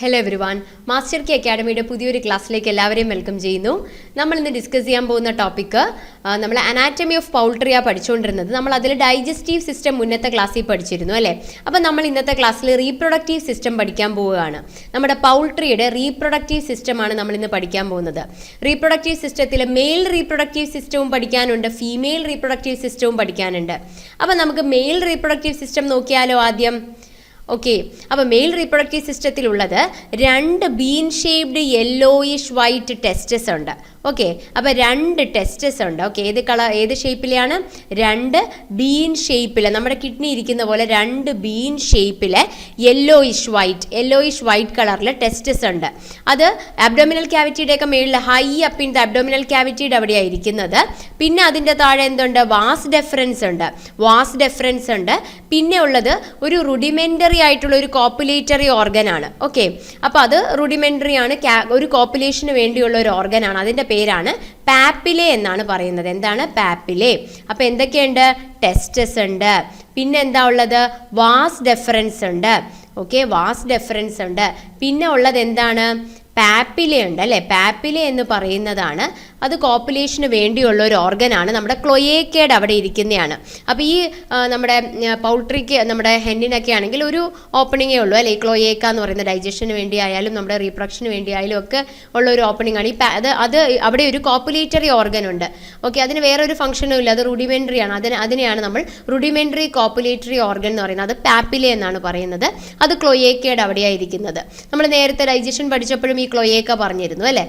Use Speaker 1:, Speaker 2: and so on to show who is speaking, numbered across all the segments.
Speaker 1: Hello everyone master K അക്കാഡമിയുടെ പുതിയൊരു ക്ലാസ്സിലേക്ക് എല്ലാവരെയും വെൽക്കം ചെയ്യുന്നു. നമ്മൾ ഇന്ന് ഡിസ്കസ് ചെയ്യാൻ പോകുന്ന ടോപ്പിക്ക് നമ്മൾ അനാറ്റമി ഓഫ് പൗൾട്രിയ പഠിച്ചുകൊണ്ടിരുന്നത് നമ്മൾ അതിൽ ഡൈജസ്റ്റീവ് സിസ്റ്റം മുന്നത്തെ ക്ലാസ്സിൽ പഠിച്ചിരുന്നു അല്ലേ? അപ്പോൾ നമ്മൾ ഇന്നത്തെ ക്ലാസ്സിൽ റീപ്രൊഡക്റ്റീവ് സിസ്റ്റം പഠിക്കാൻ പോവുകയാണ്. നമ്മുടെ പൗൾട്രിയുടെ റീപ്രൊഡക്റ്റീവ് സിസ്റ്റമാണ് നമ്മൾ ഇന്ന് പഠിക്കാൻ പോകുന്നത്. റീപ്രൊഡക്റ്റീവ് സിസ്റ്റത്തിൽ മെയിൽ റീപ്രൊഡക്റ്റീവ് സിസ്റ്റവും പഠിക്കാനുണ്ട് ഫീമെയിൽ റീപ്രൊഡക്റ്റീവ് സിസ്റ്റവും പഠിക്കാനുണ്ട്. അപ്പോൾ നമുക്ക് മെയിൽ റീപ്രൊഡക്റ്റീവ് സിസ്റ്റം നോക്കിയാലോ ആദ്യം? ഓക്കെ അപ്പോൾ മെയിൽ റീപ്രൊഡക്റ്റീവ് സിസ്റ്റത്തിലുള്ളത് രണ്ട് bean shaped yellowish white testes ഉണ്ട്. ഓക്കെ അപ്പോൾ രണ്ട് ടെസ്റ്റസ് ഉണ്ട്. ഓക്കെ ഏത് കളർ ഏത് ഷേപ്പിലെയാണ് രണ്ട് ബീൻ ഷേപ്പിൽ നമ്മുടെ കിഡ്നി ഇരിക്കുന്ന പോലെ രണ്ട് ബീൻ ഷേപ്പിൽ യെല്ലോയിഷ് വൈറ്റ് യെല്ലോയിഷ് വൈറ്റ് കളറിൽ ടെസ്റ്റസ് ഉണ്ട്. അത് അബ്ഡോമിനൽ ക്യാവിറ്റിയുടെ ഒക്കെ മേളിൽ high up in the abdominal ക്യാവിറ്റിയുടെ അവിടെയാണ് ഇരിക്കുന്നത്. പിന്നെ അതിന്റെ താഴെ എന്തുണ്ട്? വാസ് ഡെഫറൻസ് ഉണ്ട്. വാസ് ഡെഫറൻസ് ഉണ്ട്. പിന്നെ ഉള്ളത് ഒരു റുഡിമെന്ററി ആയിട്ടുള്ള ഒരു കോപ്പുലേറ്ററി ഓർഗനാണ് ഓക്കെ അപ്പോൾ അത് റുഡിമെന്ററി ആണ് ഒരു കോപ്പുലേഷന് വേണ്ടിയുള്ള ഒരു ഓർഗനാണ് അതിന്റെ പേരാണ് പാപ്പിലെ എന്നാണ് പറയുന്നത്. എന്താണ് പാപ്പിലെ? അപ്പോൾ എന്തൊക്കെയുണ്ട്? ടെസ്റ്റസ് ഉണ്ട്. പിന്നെ എന്താ ഉള്ളത്? വാസ് ഡെഫറൻസ് ഉണ്ട്. ഓക്കെ വാസ് ഡെഫറൻസ് ഉണ്ട്. പിന്നെ ഉള്ളത് എന്താണ്? പാപ്പിലെ ഉണ്ട് അല്ലേ? പാപ്പിലെ എന്ന് പറയുന്നതാണ് അത് കോപ്പുലേഷന് വേണ്ടിയുള്ള ഒരു ഓർഗനാണ് നമ്മുടെ ക്ലൊയേക്കേഡ് അവിടെ ഇരിക്കുന്നതാണ്. അപ്പോൾ ഈ നമ്മുടെ പൗൾട്രിക്ക് നമ്മുടെ ഹെന്നിനൊക്കെ ആണെങ്കിൽ ഒരു ഓപ്പണിങ്ങേ ഉള്ളൂ അല്ലേ? ക്ലോയേക്ക എന്ന് പറയുന്ന ഡൈജഷന് വേണ്ടി ആയാലും നമ്മുടെ റീപ്രൊഡക്ഷന് വേണ്ടി ആയാലും ഒക്കെ ഉള്ള ഒരു ഓപ്പണിംഗ് ആണ്. ഈ അത് അത് അവിടെ ഒരു കോപ്പുലേറ്ററി ഓർഗൻ ഉണ്ട്. ഓക്കെ അതിന് വേറെ ഒരു ഫംഗ്ഷനും ഇല്ല. അത് റുഡിമെന്ററി ആണ്. അതിന് അതിനെയാണ് നമ്മൾ റുഡിമെന്ററി കോപ്പുലേറ്ററി ഓർഗൻ എന്ന് പറയുന്നത്. അത് പാപ്പിലെ എന്നാണ് പറയുന്നത്. അത് ക്ലോയേക്കയുടെ അവിടെയായിരിക്കുന്നത് നമ്മൾ നേരത്തെ ഡൈജഷൻ പഠിച്ചപ്പോഴും ഈ ക്ലോയേക്ക പറഞ്ഞിരുന്നു അല്ലേ?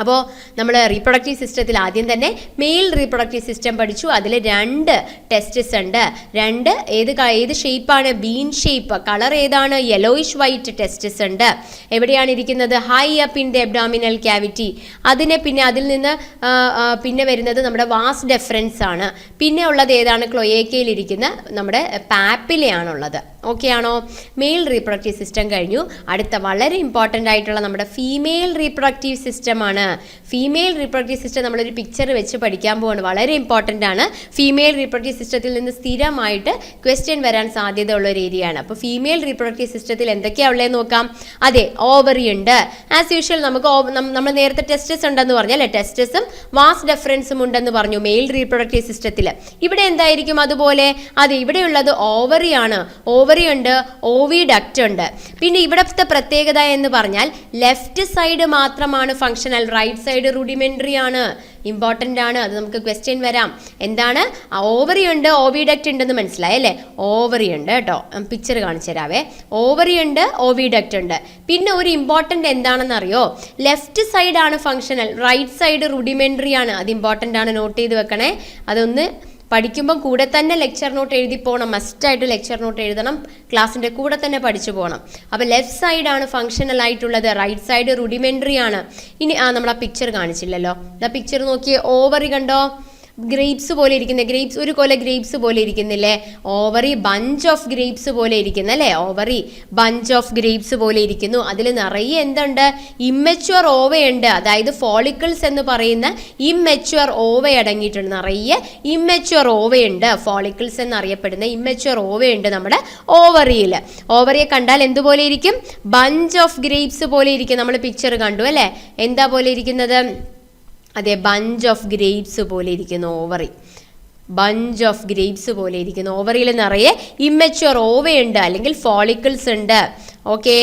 Speaker 1: അപ്പോൾ നമ്മൾ റീപ്രൊഡക്റ്റീവ് സിസ്റ്റത്തിൽ ആദ്യം തന്നെ മെയിൽ റീപ്രൊഡക്റ്റീവ് സിസ്റ്റം പഠിച്ചു. അതിൽ രണ്ട് ടെസ്റ്റിസ് ഉണ്ട്. രണ്ട് ഏത് ഏത് ഷേപ്പാണ് ബീൻ ഷേപ്പ് കളർ ഏതാണ്? യെലോയിഷ് വൈറ്റ് ടെസ്റ്റിസ് ഉണ്ട്. എവിടെയാണ് ഇരിക്കുന്നത്? High up in the abdominal cavity അതിനെ പിന്നെ അതിൽ നിന്ന് പിന്നെ വരുന്നത് നമ്മുടെ വാസ് ഡെഫറൻസ് ആണ്. പിന്നെ ഉള്ളത് ഏതാണ്? ക്ലൊയേക്കയിൽ ഇരിക്കുന്ന നമ്മുടെ പാപ്പിലെയാണുള്ളത് ഓക്കെ ആണോ? മെയിൽ റീപ്രൊഡക്റ്റീവ് സിസ്റ്റം കഴിഞ്ഞു. അടുത്ത വളരെ ഇമ്പോർട്ടന്റ് ആയിട്ടുള്ള നമ്മുടെ ഫീമെയിൽ റീപ്രൊഡക്റ്റീവ് സിസ്റ്റമാണ് ഫീമെയിൽ റീപ്രൊഡക്റ്റീവ് സിസ്റ്റം നമ്മളൊരു പിക്ചർ വെച്ച് പഠിക്കാൻ പോവാണ്. വളരെ ഇമ്പോർട്ടന്റ് ആണ്. ഫീമെയിൽ റീപ്രൊഡക്റ്റീവ് സിസ്റ്റത്തിൽ നിന്ന് സ്ഥിരമായിട്ട് ക്വസ്റ്റ്യൻ വരാൻ സാധ്യതയുള്ള ഒരു ഏരിയ ആണ്. അപ്പോൾ ഫീമെയിൽ റീപ്രൊഡക്റ്റീവ് സിസ്റ്റത്തിൽ എന്തൊക്കെയാണ് ഉള്ളതെന്ന് നോക്കാം. അതെ ഓവറി ഉണ്ട്. ആസ് യൂഷ്വൽ നമുക്ക് നമ്മൾ നേരത്തെ ടെസ്റ്റസ് ഉണ്ടെന്ന് പറഞ്ഞാൽ ടെസ്റ്റസും വാസ് ഡെഫറൻസും ഉണ്ടെന്ന് പറഞ്ഞു മെയിൽ റീപ്രൊഡക്റ്റീവ് സിസ്റ്റത്തിൽ ഇവിടെ എന്തായിരിക്കും അതുപോലെ? അതെ ഇവിടെയുള്ളത് ഓവറി ആണ്. ഓവറി ഉണ്ട് ഓവി ഡക്റ്റ് ഉണ്ട്. പിന്നെ ഇവിടുത്തെ പ്രത്യേകത എന്ന് പറഞ്ഞാൽ ലെഫ്റ്റ് സൈഡ് മാത്രമാണ് ഫങ്ഷണൽ റൈറ്റ് സൈഡ് റുഡിമെന്ററി ആണ് ഇമ്പോർട്ടന്റ് ആണ്. അത് നമുക്ക് ക്വസ്റ്റ്യൻ വരാം. എന്താണ്? ഓവറി ഉണ്ട് ഓവിഡക്റ്റ് ഉണ്ടെന്ന് മനസ്സിലായി അല്ലേ? ഓവറി ഉണ്ട് കേട്ടോ. പിക്ചർ കാണിച്ചു തരാവേ. ഓവറി ഉണ്ട് ഓവിഡക്റ്റ് ഉണ്ട്. പിന്നെ ഒരു ഇമ്പോർട്ടന്റ് എന്താണെന്ന് അറിയോ ലെഫ്റ്റ് സൈഡ് ആണ് ഫങ്ഷണൽ റൈറ്റ് സൈഡ് റുഡിമെന്ററി ആണ്. അത് ഇമ്പോർട്ടന്റ് ആണ്. നോട്ട് ചെയ്ത് വെക്കണേ. അതൊന്ന് പഠിക്കുമ്പോൾ കൂടെ തന്നെ ലെക്ചർ നോട്ട് എഴുതി പോകണം മസ്റ്റായിട്ട് ലെക്ചർ നോട്ട് എഴുതണം. ക്ലാസ്സിന്റെ കൂടെ തന്നെ പഠിച്ചു പോകണം അപ്പോൾ ലെഫ്റ്റ് സൈഡാണ് ഫങ്ഷണൽ ആയിട്ടുള്ളത്. റൈറ്റ് സൈഡ് റുഡിമെന്ററി ആണ്. ഇനി ആ നമ്മൾ ആ പിക്ചർ കാണിച്ചില്ലല്ലോ. ആ പിക്ചർ നോക്കിയേ. ഓവറി കണ്ടോ? ഗ്രേപ്സ് പോലെ ഇരിക്കുന്ന. ഗ്രേപ്സ് ഒരു കൊല ഗ്രേപ്സ് പോലെ ഇരിക്കുന്നില്ലേ? ഓവറി ബഞ്ച് ഓഫ് ഗ്രേപ്സ് പോലെ ഇരിക്കുന്ന അല്ലേ? ഓവറി ബഞ്ച് ഓഫ് ഗ്രേപ്സ് പോലെ ഇരിക്കുന്നു. അതിൽ നിറയെ എന്തുണ്ട്? ഇമ്മച്വർ ഓവയുണ്ട് അതായത് ഫോളിക്കിൾസ് എന്ന് പറയുന്ന ഇമ്മച്വർ ഓവ അടങ്ങിയിട്ടുണ്ട്. നിറയെ ഇമ്മച്വർ ഓവയുണ്ട് ഫോളിക്കിൾസ് എന്നറിയപ്പെടുന്ന ഇമ്മച്വർ ഓവയുണ്ട് നമ്മുടെ ഓവറിയിൽ ഓവറിയെ കണ്ടാൽ എന്തുപോലെ ഇരിക്കും? ബഞ്ച് ഓഫ് ഗ്രേപ്സ് പോലെ ഇരിക്കും. നമ്മൾ പിക്ചർ കണ്ടു അല്ലേ? എന്താ പോലെ ഇരിക്കുന്നത്? അതെ ബഞ്ച് ഓഫ് ഗ്രേപ്സ് പോലെ ഇരിക്കുന്ന ഓവറി ബഞ്ച് ഓഫ് ഗ്രേപ്സ് പോലെ ഇരിക്കുന്ന ഓവറിയിൽ നിറയെ ഇമ്മച്ചുവർ ഓവയുണ്ട് അല്ലെങ്കിൽ ഫോളിക്കിൾസ് ഉണ്ട്. ഓക്കെ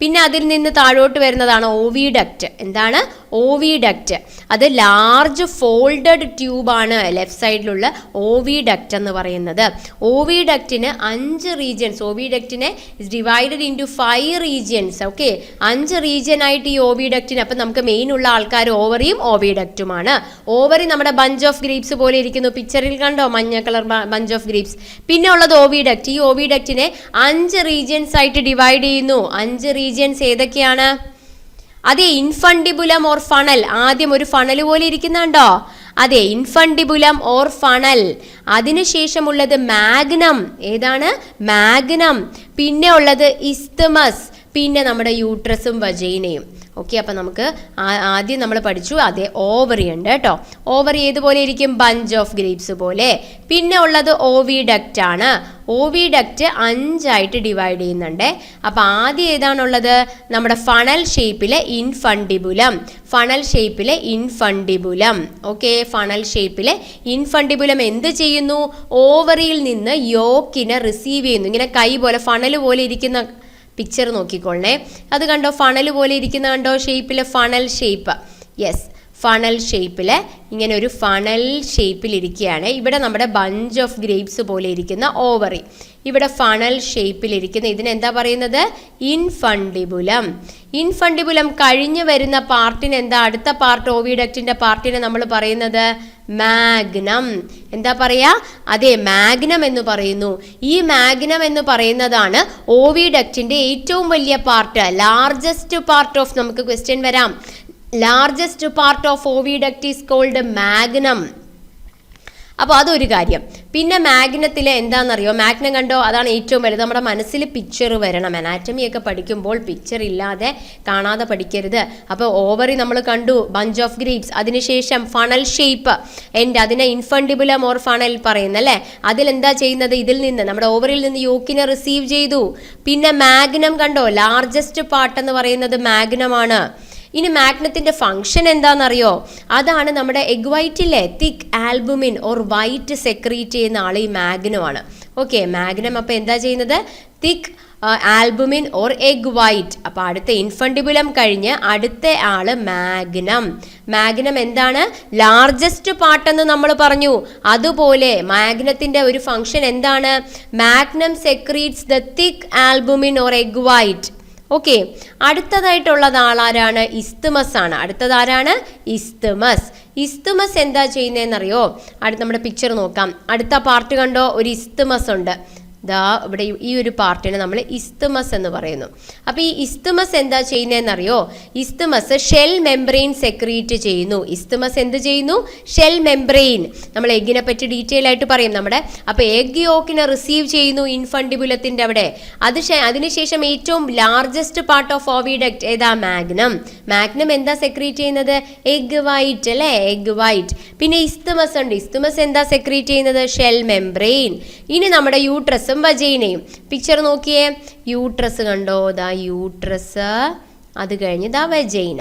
Speaker 1: പിന്നെ അതിൽ നിന്ന് താഴോട്ട് വരുന്നതാണ് ഓവിഡക്റ്റ് എന്താണ്? ഓവിഡക്റ്റ് അത് ലാർജ് ഫോൾഡഡ് ട്യൂബാണ് ലെഫ്റ്റ് സൈഡിലുള്ള ഓവിഡക്റ്റ് എന്ന് പറയുന്നത്. ഓവിഡക്റ്റിന് അഞ്ച് regions ഓവിഡക്റ്റിനെ divided into five regions okay അഞ്ച് റീജിയൻ ആയിട്ട് ഈ ഓവിഡക്റ്റിന് അപ്പം നമുക്ക് മെയിൻ ഉള്ള ആൾക്കാർ ഓവറിയും ഓവിഡക്റ്റുമാണ് ഓവറി നമ്മുടെ ബഞ്ച് ഓഫ് ഗ്രീപ്സ് പോലെ ഇരിക്കുന്നു. പിക്ചറിൽ കണ്ടോ? മഞ്ഞ കളർ ബഞ്ച് ഓഫ് ഗ്രീപ്സ് പിന്നെ ഉള്ളത് ഓവിഡക്റ്റ് ഈ ഓവിഡക്റ്റിനെ അഞ്ച് റീജിയൻസ് ആയിട്ട് ഡിവൈഡ് ചെയ്യുന്നു. അഞ്ച് റീജിയൻസ് ഏതൊക്കെയാണ്? അതെ ഇൻഫണ്ടിബുലം ഓർ ഫണൽ ആദ്യം ഒരു ഫണൽ പോലെ ഇരിക്കുന്നുണ്ടോ? അതെ ഇൻഫണ്ടിബുലം ഓർ ഫണൽ അതിനുശേഷമുള്ളത് മാഗ്നം ഏതാണ്? മാഗ്നം പിന്നെ ഉള്ളത് ഇസ്തമസ് പിന്നെ നമ്മുടെ യൂട്രസും വജൈനയും ഓക്കെ അപ്പം നമുക്ക് ആദ്യം നമ്മൾ പഠിച്ചു അതേ ഓവറി ഉണ്ട് കേട്ടോ. ഓവറി ഏതുപോലെ ഇരിക്കും? ബഞ്ച് ഓഫ് ഗ്രേപ്സ് പോലെ. പിന്നെ ഉള്ളത് ഓവിഡക്റ്റ് ആണ്. ഓവിഡക്റ്റ് അഞ്ചായിട്ട് ഡിവൈഡ് ചെയ്യുന്നുണ്ട്. അപ്പോൾ ആദ്യം ഏതാണുള്ളത്? നമ്മുടെ ഫണൽ ഷേപ്പിലെ ഇൻഫണ്ടിബുലം ഫണൽ ഷേപ്പിലെ ഇൻഫണ്ടിബുലം ഓക്കെ ഫണൽ ഷേപ്പിലെ ഇൻഫണ്ടിബുലം എന്ത് ചെയ്യുന്നു? ഓവറിയിൽ നിന്ന് യോക്കിനെ റിസീവ് ചെയ്യുന്നു. ഇങ്ങനെ കൈ പോലെ ഫണൽ പോലെ ഇരിക്കുന്ന പിക്ചർ നോക്കിക്കൊള്ളണേ അത് കണ്ടോ ഫണൽ പോലെ ഇരിക്കുന്ന കണ്ടോ ഷേപ്പിലെ ഫണൽ ഷേപ്പ് യെസ് ഫണൽ ഷേപ്പിൽ ഇങ്ങനെ ഒരു ഫണൽ ഷേപ്പിൽ ഇരിക്കുകയാണ്. ഇവിടെ നമ്മുടെ ബഞ്ച് ഓഫ് ഗ്രേപ്സ് പോലെ ഇരിക്കുന്ന ഓവറി ഇവിടെ ഫണൽ ഷേപ്പിൽ ഇരിക്കുന്ന ഇതിനെന്താ പറയുന്നത്? ഇൻഫണ്ടിബുലം ഇൻഫണ്ടിബുലം കഴിഞ്ഞു വരുന്ന പാർട്ടിന് എന്താ? അടുത്ത പാർട്ട് ഓവിഡക്റ്റിന്റെ പാർട്ടിനെ നമ്മൾ പറയുന്നത് മാഗ്നം എന്താ പറയാ? അതെ മാഗ്നം എന്ന് പറയുന്നു. ഈ മാഗ്നം എന്ന് പറയുന്നതാണ് ഓവിഡക്റ്റിന്റെ ഏറ്റവും വലിയ പാർട്ട് ലാർജസ്റ്റ് പാർട്ട് ഓഫ് നമുക്ക് ക്വസ്റ്റ്യൻ വരാം. Largest part of oviduct is called magnum അപ്പോൾ അതൊരു കാര്യം. പിന്നെ മാഗ്നത്തിൽ എന്താണെന്നറിയോ? മാഗ്നം കണ്ടോ? അതാണ് ഏറ്റവും വലുത്. നമ്മുടെ മനസ്സിൽ പിക്ചർ വരണം. അനാറ്റമി ഒക്കെ പഠിക്കുമ്പോൾ പിക്ചർ ഇല്ലാതെ കാണാതെ പഠിക്കരുത്. അപ്പോൾ ഓവറി നമ്മൾ കണ്ടു ബഞ്ച് ഓഫ് ഗ്രീപ്സ് അതിനുശേഷം ഫണൽ ഷേപ്പ് എന്റെ അതിനെ ഇൻഫണ്ടിബുലം ഓർ ഫണൽ പറയുന്നല്ലേ അതിലെന്താ ചെയ്യുന്നത്? ഇതിൽ നിന്ന് നമ്മുടെ ഓവറിൽ നിന്ന് യോക്കിനെ റിസീവ് ചെയ്തു. പിന്നെ മാഗ്നം കണ്ടോ? ലാർജസ്റ്റ് പാർട്ട് എന്ന് പറയുന്നത് മാഗ്നമാണ്. ഇനി മാഗ്നത്തിന്റെ ഫംഗ്ഷൻ എന്താണെന്നറിയോ? അതാണ് നമ്മുടെ egg വൈറ്റിലെ thick albumin or white secrete ചെയ്യുന്ന ആൾ ഈ മാഗ്നമാണ് ഓക്കെ മാഗ്നം അപ്പോൾ എന്താ ചെയ്യുന്നത്? Thick albumin or egg white അപ്പോൾ അടുത്ത ഇൻഫണ്ടിബുലം കഴിഞ്ഞ് അടുത്ത ആൾ മാഗ്നം മാഗ്നം എന്താണ്? ലാർജസ്റ്റ് പാട്ടെന്ന് നമ്മൾ പറഞ്ഞു. അതുപോലെ മാഗ്നത്തിന്റെ ഒരു ഫംഗ്ഷൻ എന്താണ്? Magnum secretes the thick albumin or egg white okay അടുത്തതായിട്ടുള്ളത് ആളാരാണ് ഇസ്തുമസ് ആണ്. അടുത്തത് ആരാണ്? ഇസ്തുമസ്. ഇസ്തുമസ് എന്താ ചെയ്യുന്നതെന്നറിയോ? അടുത്ത നമ്മുടെ പിക്ചർ നോക്കാം. അടുത്ത പാർട്ട് കണ്ടോ? ഒരു ഇസ്തുമസ് ഉണ്ട്. ദാ ഇവിടെ ഈ ഒരു പാർട്ടിനെ നമ്മൾ ഇസ്തുമസ് എന്ന് പറയുന്നു. അപ്പോൾ ഈ ഇസ്തുമസ് എന്താ ചെയ്യുന്നതെന്നറിയോ? ഇസ്തുമസ് ഷെൽ മെംബ്രെയിൻ സെക്രീറ്റ് ചെയ്യുന്നു. ഇസ്തുമസ് എന്ത് ചെയ്യുന്നു? Shell membrane. നമ്മൾ എഗ്ഗിനെ പറ്റി ഡീറ്റെയിൽ ആയിട്ട് പറയും നമ്മുടെ. അപ്പോൾ എഗ് യോക്കിനെ റിസീവ് ചെയ്യുന്നു ഇൻഫണ്ടിബുലത്തിന്റെ അവിടെ. അത് അതിനുശേഷം ഏറ്റവും ലാർജസ്റ്റ് പാർട്ട് ഓഫ് ഓവിഡക്റ്റ് ഏതാ? മാഗ്നം. മാഗ്നം എന്താ സെക്രീറ്റ് ചെയ്യുന്നത്? എഗ് വൈറ്റ് അല്ലേ? Egg white. പിന്നെ ഇസ്തുമസ് ഉണ്ട്. ഇസ്തുമസ് എന്താ സെക്രീറ്റ് ചെയ്യുന്നത്? Shell membrane. ഇനി നമ്മുടെ യൂട്രസും വജൈനയും പിക്ചർ നോക്കിയേ. യൂട്രസ് കണ്ടോ? ദാ യൂട്രസ് അത് കഴിഞ്ഞ് ദാ വജൈന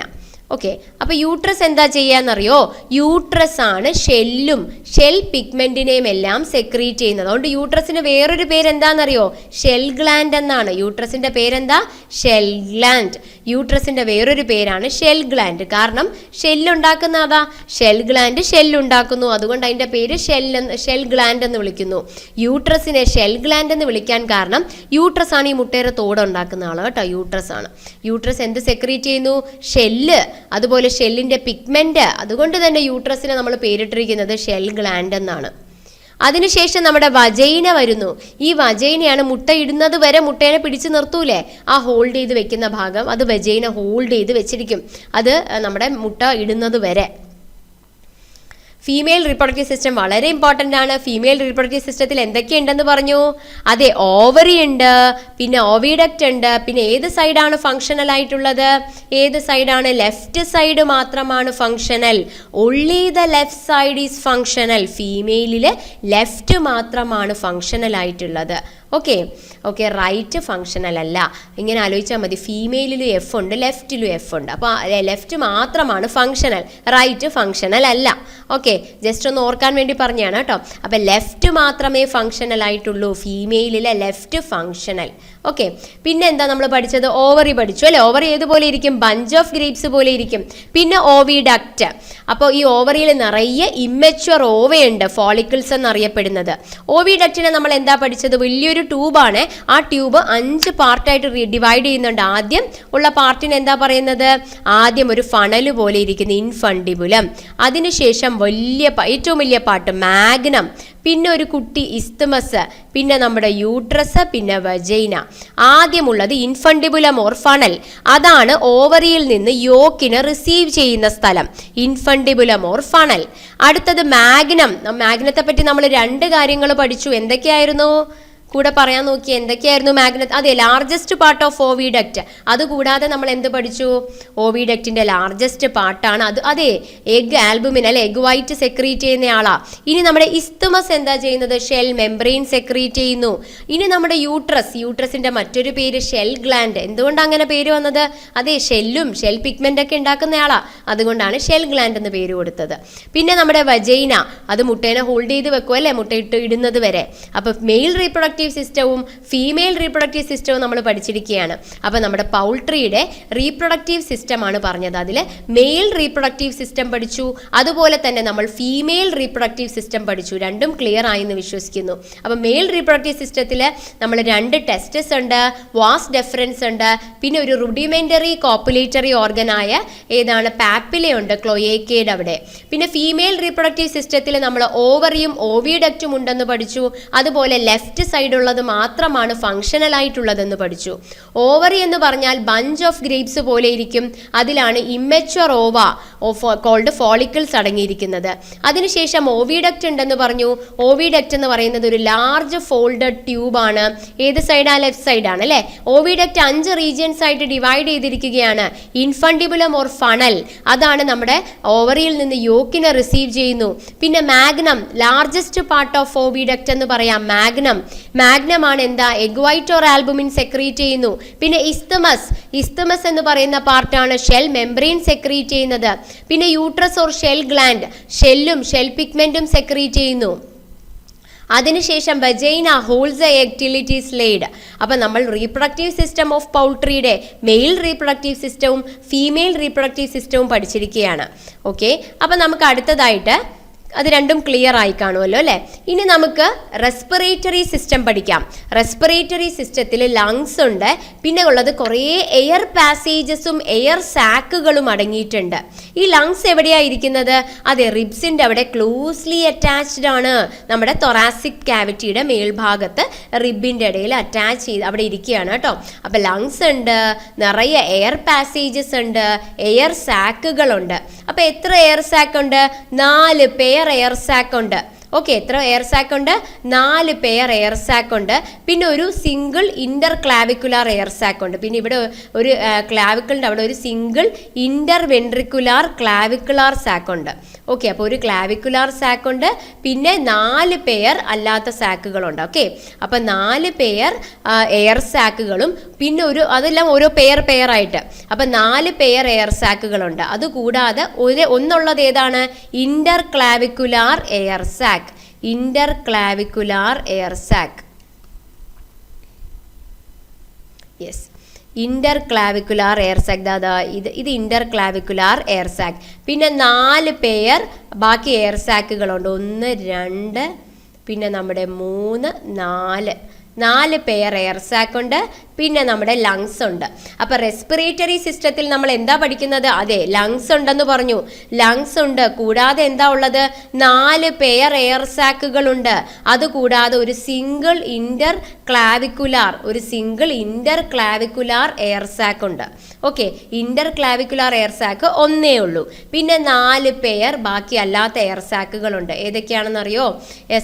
Speaker 1: ഓക്കെ അപ്പൊ യൂട്രസ് എന്താ ചെയ്യാന്നറിയോ? യൂട്രസ് ആണ് ഷെല്ലും ഷെൽ പിഗ്മെന്റിനെയും എല്ലാം സെക്രീറ്റ് ചെയ്യുന്നത്. അതുകൊണ്ട് യൂട്രസിന് വേറൊരു പേര് എന്താണെന്നറിയോ ഷെൽ ഗ്ലാൻഡ് എന്നാണ്. യൂട്രസിന്റെ പേരെന്താ? ഷെൽ ഗ്ലാൻഡ് യൂട്രസിന്റെ വേറൊരു പേരാണ് ഷെൽ ഗ്ലാൻഡ് കാരണം ഷെല്ലുണ്ടാക്കുന്ന അതാ? ഷെൽ ഗ്ലാൻഡ് ഷെല്ലുണ്ടാക്കുന്നു അതുകൊണ്ട് അതിന്റെ പേര് ഷെൽ ഷെൽ ഗ്ലാൻഡ് എന്ന് വിളിക്കുന്നു. യൂട്രസിനെ ഷെൽ ഗ്ലാൻഡ് എന്ന് വിളിക്കാൻ കാരണം യൂട്രസ് ആണ് ഈ മുട്ടയുടെ തോട് ഉണ്ടാക്കുന്ന ആൾ കേട്ടോ യൂട്രസ് ആണ്. യൂട്രസ് എന്ത് സെക്രീറ്റ് ചെയ്യുന്നു? ഷെല്ല് അതുപോലെ ഷെല്ലിന്റെ പിഗ്മെന്റ് അതുകൊണ്ട് തന്നെ യൂട്രസിനെ നമ്മൾ പേരിട്ടിരിക്കുന്നത് ഷെൽ ഗ്ലാൻഡ് എന്നാണ്. അതിനുശേഷം നമ്മുടെ വജൈന വരുന്നു. ഈ വജൈനയാണ് മുട്ട ഇടുന്നത് വരെ മുട്ടേനെ പിടിച്ചു നിർത്തൂലേ? ആ ഹോൾഡ് ചെയ്ത് വെക്കുന്ന ഭാഗം അത് വജൈന ഹോൾഡ് ചെയ്ത് വെച്ചിരിക്കും. അത് നമ്മുടെ മുട്ട ഇടുന്നത് വരെ. ഫീമെയിൽ റീപ്രൊഡക്റ്റീവ് സിസ്റ്റം വളരെ ഇമ്പോർട്ടന്റ് ആണ്. ഫീമെയിൽ റീപ്രൊഡക്റ്റീവ് സിസ്റ്റത്തിൽ എന്തൊക്കെയുണ്ടെന്ന് പറഞ്ഞു? അതെ ഓവറി ഉണ്ട് പിന്നെ ഓവിഡക്റ്റ് ഉണ്ട് പിന്നെ ഏത് സൈഡാണ് ഫങ്ഷണൽ ആയിട്ടുള്ളത്? ഏത് സൈഡാണ് ലെഫ്റ്റ് സൈഡ് മാത്രമാണ് functional only the left side is functional ഫീമെയിലിൽ left മാത്രമാണ് ഫങ്ഷണൽ ആയിട്ടുള്ളത്. ഓക്കെ ഓക്കെ റൈറ്റ് ഫങ്ഷണൽ അല്ല ഇങ്ങനെ ആലോചിച്ചാൽ മതി. ഫീമെയിലിലും എഫ് ഉണ്ട് ലെഫ്റ്റിലും എഫ് ഉണ്ട്. അപ്പോൾ ലെഫ്റ്റ് മാത്രമാണ് ഫങ്ഷണൽ റൈറ്റ് ഫങ്ഷണൽ അല്ല. ഓക്കെ ജസ്റ്റ് ഒന്ന് ഓർക്കാൻ വേണ്ടി പറഞ്ഞതാണ് കേട്ടോ. അപ്പോൾ ലെഫ്റ്റ് മാത്രമേ ഫങ്ഷണൽ ആയിട്ടുള്ളൂ. ഫീമെയിലിലെ ലെഫ്റ്റ് ഫങ്ഷണൽ ഓക്കെ പിന്നെ എന്താ നമ്മൾ പഠിച്ചത്? ഓവറി പഠിച്ചു. അല്ലേ? ഓവറി ഏതുപോലെ ഇരിക്കും? ബഞ്ച് ഓഫ് ഗ്രേപ്സ് പോലെ ഇരിക്കും. പിന്നെ ഓവിഡക്റ്റ് അപ്പോൾ ഈ ഓവറിയിൽ നിറയെ ഇമ്മച്വർ ഓവയുണ്ട് ഫോളിക്കിൾസ് എന്നറിയപ്പെടുന്നത്. ഓവിഡക്റ്റിനെ നമ്മൾ എന്താ പഠിച്ചത്? വലിയൊരു ട്യൂബാണ് ആ ട്യൂബ് അഞ്ച് പാർട്ടായിട്ട് ഡിവൈഡ് ചെയ്യുന്നുണ്ട്. ആദ്യം ഉള്ള പാർട്ടിന് എന്താ പറയുന്നത്? ആദ്യം ഒരു ഫണൽ പോലെ ഇരിക്കുന്ന ഇൻഫണ്ടിബുലം അതിനുശേഷം വലിയ ഏറ്റവും വലിയ പാട്ട് മാഗ്നം പിന്നെ ഒരു കുട്ടി ഇസ്തുമസ് പിന്നെ നമ്മുടെ യൂട്രസ് പിന്നെ വജൈന ആദ്യമുള്ളത് ഇൻഫണ്ടിബുലം ഓർ ഫണൽ അതാണ് ഓവറിയിൽ നിന്ന് യോക്കിന് റിസീവ് ചെയ്യുന്ന സ്ഥലം. ഇൻഫണ്ടിബുലം ഓർ ഫണൽ അടുത്തത് മാഗ്നം മാഗ്നത്തെ പറ്റി നമ്മൾ രണ്ട് കാര്യങ്ങൾ പഠിച്ചു. എന്തൊക്കെയായിരുന്നു? കൂടെ പറയാൻ നോക്കി എന്തൊക്കെയായിരുന്നു മാഗ്നറ്റ് അതെ ലാർജസ്റ്റ് പാർട്ട് ഓഫ് ഓവിഡക്റ്റ് അതുകൂടാതെ നമ്മൾ എന്ത് പഠിച്ചു? ഓവിഡക്റ്റിന്റെ ലാർജസ്റ്റ് പാർട്ടാണ് അത് അതെ എഗ് ആൽബുമിൻ അല്ലെ എഗ് വൈറ്റ് സെക്രീറ്റ് ചെയ്യുന്ന ആളാ ഇനി നമ്മുടെ ഇസ്തുമസ് എന്താ ചെയ്യുന്നത്? ഷെൽ മെംബ്രെയിൻ സെക്രീറ്റ് ചെയ്യുന്നു. ഇനി നമ്മുടെ യൂട്രസ് യൂട്രസിന്റെ മറ്റൊരു പേര് ഷെൽ ഗ്ലാൻഡ് എന്തുകൊണ്ട് അങ്ങനെ പേര് വന്നത്? അതെ ഷെല്ലും ഷെൽ പിഗ്മെന്റ് ഒക്കെ ഉണ്ടാക്കുന്ന ആളാ അതുകൊണ്ടാണ് ഷെൽ ഗ്ലാൻഡ് എന്ന് പേര് കൊടുത്തത്. പിന്നെ നമ്മുടെ വജൈന അത് മുട്ടേനെ ഹോൾഡ് ചെയ്ത് വെക്കും അല്ലേ മുട്ടയിട്ട് ഇടുന്നത് വരെ. അപ്പൊ മെയിൽ റീപ്രൊഡക്റ്റീവ് സിസ്റ്റവും ഫീമെയിൽ റീപ്രൊഡക്റ്റീവ് സിസ്റ്റവും നമ്മൾ പഠിച്ചിരിക്കുകയാണ്. അപ്പോൾ നമ്മുടെ പൗൾട്രിയുടെ റീപ്രൊഡക്റ്റീവ് സിസ്റ്റമാണ് പറഞ്ഞത്. അതിൽ മെയിൽ റീപ്രൊഡക്റ്റീവ് സിസ്റ്റം പഠിച്ചു. അതുപോലെ തന്നെ നമ്മൾ ഫീമെയിൽ റീപ്രൊഡക്റ്റീവ് സിസ്റ്റം പഠിച്ചു. രണ്ടും ക്ലിയർ ആയി എന്ന് വിശ്വസിക്കുന്നു. അപ്പോൾ മെയിൽ റീപ്രൊഡക്റ്റീവ് സിസ്റ്റത്തിൽ നമ്മൾ രണ്ട് ടെസ്റ്റസ് ഉണ്ട് വാസ് ഡെഫറൻസ് ഉണ്ട് പിന്നെ ഒരു റുഡിമെന്ററി കോപ്പുലേറ്ററി ഓർഗനായ ഏതാണ് പാപ്പിലയുണ്ട് ക്ലോയേക്കേഡ് അവിടെ. പിന്നെ ഫീമെയിൽ റീപ്രൊഡക്റ്റീവ് സിസ്റ്റത്തിൽ നമ്മൾ ഓവറിയും ഓവിഡക്റ്റും ഉണ്ടെന്ന് പഠിച്ചു. അതുപോലെ ലെഫ്റ്റ് സൈഡുള്ളത് മാത്രമാണ് ഫങ്ഷണൽ ആയിട്ടുള്ളതെന്ന് പഠിച്ചു. ഓവറി എന്ന് പറഞ്ഞാൽ ബഞ്ച് ഓഫ് ഗ്രേപ്സ് പോലെ ഇരിക്കും. അതിലാണ് ഇമ്മച്വർ ഓവ കോൾഡ് ഫോളിക്കിൾസ് അടങ്ങിയിരിക്കുന്നത്. അതിനുശേഷം ഓവിഡക്റ്റ് ഉണ്ടെന്ന് പറഞ്ഞു. ഓവിഡക്റ്റ് എന്ന് പറയുന്നത് ഒരു ലാർജ് ഫോൾഡഡ് ട്യൂബാണ് ഏത് സൈഡാണ് ലെഫ്റ്റ് സൈഡാണ് അല്ലേ? ഓവിഡക്റ്റ് അഞ്ച് റീജിയൻസ് ആയിട്ട് ഡിവൈഡ് ചെയ്തിരിക്കുകയാണ്. ഇൻഫണ്ടിബുലം ഓർ ഫണൽ അതാണ് നമ്മുടെ ഓവറിയിൽ നിന്ന് യോക്കിനെ റിസീവ് ചെയ്യുന്നു. പിന്നെ magnum largest part of oviduct എന്ന് പറയാം. മാഗ്നം മാഗ്നം ആണ് എന്താ? Egg white or albumin secrete ചെയ്യുന്നു. പിന്നെ ഇസ്തമസ്. ഇസ്തമസ് എന്ന് പറയുന്ന പാർട്ടാണ് ഷെൽ മെംബ്രെയിൻ സെക്രീറ്റ് ചെയ്യുന്നത്. പിന്നെ യൂട്രസ് ഓർ ഷെൽ ഗ്ലാൻഡ്. ഷെല്ലും ഷെൽ പിഗ്മെന്റും സെക്രീറ്റ് ചെയ്യുന്നു. അതിനുശേഷം vagina holds a egg till it laid അപ്പം നമ്മൾ റീപ്രൊഡക്റ്റീവ് സിസ്റ്റം ഓഫ് പൗൾട്രിയുടെ മെയിൽ റീപ്രൊഡക്റ്റീവ് സിസ്റ്റവും ഫീമെയിൽ റീപ്രൊഡക്റ്റീവ് സിസ്റ്റവും പഠിച്ചിരിക്കുകയാണ്. ഓക്കെ? അപ്പം നമുക്ക് അടുത്തതായിട്ട് അത് രണ്ടും ക്ലിയർ ആയി കാണുമല്ലോ അല്ലേ? ഇനി നമുക്ക് റെസ്പിറേറ്ററി സിസ്റ്റം പഠിക്കാം. റെസ്പിറേറ്ററി സിസ്റ്റത്തിൽ ലങ്സ് ഉണ്ട്. പിന്നെ ഉള്ളത് കുറേ എയർ പാസേജസും എയർ സാക്കുകളും അടങ്ങിയിട്ടുണ്ട്. ഈ ലങ്സ് എവിടെയാണ് ഇരിക്കുന്നത്? അതെ റിബ്സിന്റെ അവിടെ ക്ലോസ്ലി അറ്റാച്ച്ഡ് ആണ്. നമ്മുടെ തൊറാസിക് ക്യാവിറ്റിയുടെ മേൽഭാഗത്ത് റിബിന്റെ ഇടയിൽ അറ്റാച്ച് ചെയ്ത് അവിടെ ഇരിക്കുകയാണ് കേട്ടോ. അപ്പോൾ ലങ്സ് ഉണ്ട് നിറയെ എയർ പാസേജസ് ഉണ്ട് എയർ സാക്കുകളുണ്ട് അപ്പോൾ എത്ര എയർ സാക്ക് ഉണ്ട്? നാല് എയർ സാക്ക് ഉണ്ട്. ഓക്കെ എത്ര എയർ സാക്ക് ഉണ്ട്? നാല് പെയർ എയർ സാക്ക് ഉണ്ട്. പിന്നെ ഒരു single Inter clavicular air sac ഉണ്ട്. പിന്നെ ഇവിടെ ഒരു ക്ലാവിക്കിളിന്റെ അവിടെ ഒരു single Inter ventricular clavicular sac ഉണ്ട്. ഓക്കെ അപ്പോൾ ഒരു ക്ലാവിക്കുലാർ സാക്ക് ഉണ്ട്. പിന്നെ നാല് പെയർ അല്ലാത്ത സാക്കുകളുണ്ട് ഓക്കെ അപ്പം നാല് പെയർ എയർ സാക്കുകളും പിന്നെ ഒരു അതെല്ലാം ഓരോ പെയർ പെയർ ആയിട്ട്. അപ്പം നാല് പെയർ എയർ സാക്കുകളുണ്ട് അതുകൂടാതെ ഒരു ഒന്നുള്ളത് ഏതാണ്? Interclavicular air sac interclavicular air sac yes interclavicular air Dada ഇത് ഇത് ഇന്റർ ക്ലാവിക്കുലാർ എയർ സാക്ക് പിന്നെ നാല് പെയർ ബാക്കി എയർ സാക്കുകളുണ്ട് ഒന്ന് രണ്ട് പിന്നെ നമ്മുടെ മൂന്ന് നാല്. നാല് പെയർ എയർ സാക്ക് ഉണ്ട്. പിന്നെ നമ്മുടെ ലങ്സ് ഉണ്ട്. അപ്പൊ റെസ്പിറേറ്ററി സിസ്റ്റത്തിൽ നമ്മൾ എന്താ പഠിക്കുന്നത്? അതെ ലങ്സ് ഉണ്ടെന്ന് പറഞ്ഞു. ലങ്സ് ഉണ്ട്. കൂടാതെ എന്താ ഉള്ളത്? നാല് പെയർ എയർ സാക്കുകൾ ഉണ്ട്. അതുകൂടാതെ ഒരു സിംഗിൾ ഇന്റർ ക്ലാവിക്കുലാർ ഒരു single Inter clavicular air sac ഉണ്ട്. Okay Inter clavicular air sac ഒന്നേ ഉള്ളൂ. പിന്നെ നാല് പെയർ ബാക്കി അല്ലാത്ത എയർ സാക്കുകളുണ്ട് ഏതൊക്കെയാണെന്നറിയോ?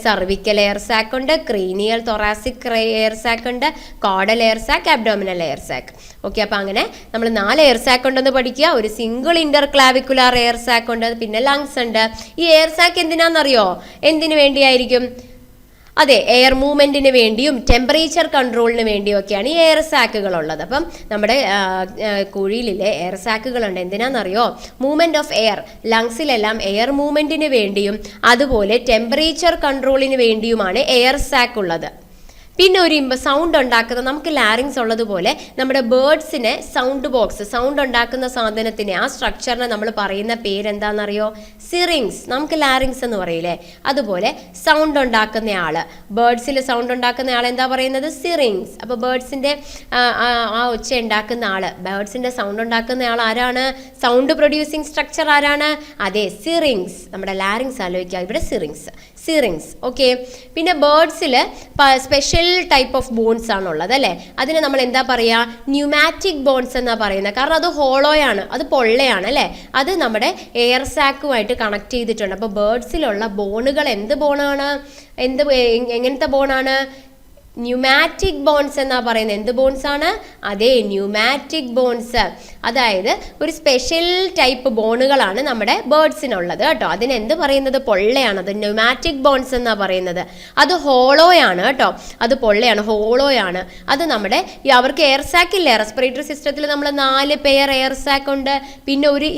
Speaker 1: സർവിക്കൽ എയർ സാക്ക് ഉണ്ട് ക്രീനിയൽ തൊറാസിക് എയർ സാക്ക് ഉണ്ട് caudal air sac abdominal air sac okay അപ്പോൾ അങ്ങനെ നമ്മൾ നാല് എയർ സാക്ക് ഉണ്ടെന്ന് പഠിക്കുക. ഒരു single Inter clavicular air sac ഉണ്ട്. പിന്നെ ലങ്സ് ഉണ്ട്. ഈ എയർ സാക്ക് എന്തിനാണെന്നറിയോ എന്തിനു വേണ്ടിയായിരിക്കും? അതെ എയർ മൂവ്മെന്റിന് വേണ്ടിയും ടെമ്പറേച്ചർ കൺട്രോളിന് വേണ്ടിയും ഒക്കെയാണ് ഈ എയർ സാക്കുകൾ ഉള്ളത് അപ്പം നമ്മുടെ കുഴിയിലെ എയർ സാക്കുകളുണ്ട് എന്തിനാണെന്നറിയോ മൂവ്മെന്റ് ഓഫ് എയർ ലങ്സിലെല്ലാം എയർ മൂവ്മെന്റിന് വേണ്ടിയും അതുപോലെ ടെമ്പറേച്ചർ കൺട്രോളിന് വേണ്ടിയുമാണ് എയർ സാക്ക് ഉള്ളത്. പിന്നെ ഒരു ഇമ്പ സൗണ്ട് ഉണ്ടാക്കുന്ന നമുക്ക് ലാരിങ്സ് ഉള്ളതുപോലെ നമ്മുടെ ബേർഡ്സിനെ സൗണ്ട് ബോക്സ് സൗണ്ട് ഉണ്ടാക്കുന്ന സാധനത്തിനെ ആ സ്ട്രക്ചറിനെ നമ്മൾ പറയുന്ന പേരെന്താണെന്നറിയോ സിറിങ്സ് നമുക്ക് ലാരിങ്സ് എന്ന് പറയില്ലേ അതുപോലെ സൗണ്ട് ഉണ്ടാക്കുന്ന ആൾ ബേർഡ്സിൽ സൗണ്ട് ഉണ്ടാക്കുന്ന ആൾ എന്താ പറയുന്നത്? സിറിങ്സ് അപ്പോൾ ബേർഡ്സിന്റെ ആ ഒച്ച ഉണ്ടാക്കുന്ന ആൾ ബേർഡ്സിന്റെ സൗണ്ട് ഉണ്ടാക്കുന്ന ആൾ ആരാണ്? സൗണ്ട് പ്രൊഡ്യൂസിങ് സ്ട്രക്ചർ ആരാണ്? അതെ സിറിങ്സ് നമ്മുടെ ലാരിങ്സ് ആലോചിക്കുക. ഇവിടെ സിറിങ്സ് സിറിങ്സ് ഓക്കെ പിന്നെ ബേർഡ്സിൽ സ്പെഷ്യൽ ടൈപ്പ് ഓഫ് ബോൺസ് ആണുള്ളത് അല്ലേ? അതിനെ നമ്മൾ എന്താ പറയുക ന്യൂമാറ്റിക് ബോൺസ് എന്നാ പറയുന്നത് കാരണം അത് ഹോളോയാണ് അത് പൊള്ളയാണ് അല്ലേ? അത് നമ്മുടെ എയർ സാക്കുമായിട്ട് കണക്ട് ചെയ്തിട്ടുണ്ട്. അപ്പോൾ ബേർഡ്സിലുള്ള ബോണുകൾ എന്ത് ബോണാണ് എന്ത് എങ്ങനത്തെ ബോണാണ് ന്യൂമാറ്റിക് ബോൺസ് എന്നാ പറയുന്നത്. എന്ത് ബോൺസ് ആണ്? അതെ ന്യൂമാറ്റിക് ബോൺസ് അതായത് ഒരു സ്പെഷ്യൽ ടൈപ്പ് ബോണുകളാണ് നമ്മുടെ ബേർഡ്സിനുള്ളത് കേട്ടോ. അതിന് എന്ത് പറയുന്നത്? പൊള്ളയാണ്. അത് ന്യൂമാറ്റിക് ബോൺസ് എന്നാ പറയുന്നത്. അത് ഹോളോയാണ് കേട്ടോ. അത് പൊള്ളയാണ്. ഹോളോയാണ് അത് നമ്മുടെ അവർക്ക് എയർ സാക്ക് ഇല്ലേ? റെസ്പിറേറ്ററി സിസ്റ്റത്തിൽ നമ്മൾ നാല് പെയർ എയർ സാക്ക് ഉണ്ട്. പിന്നെ ഒരു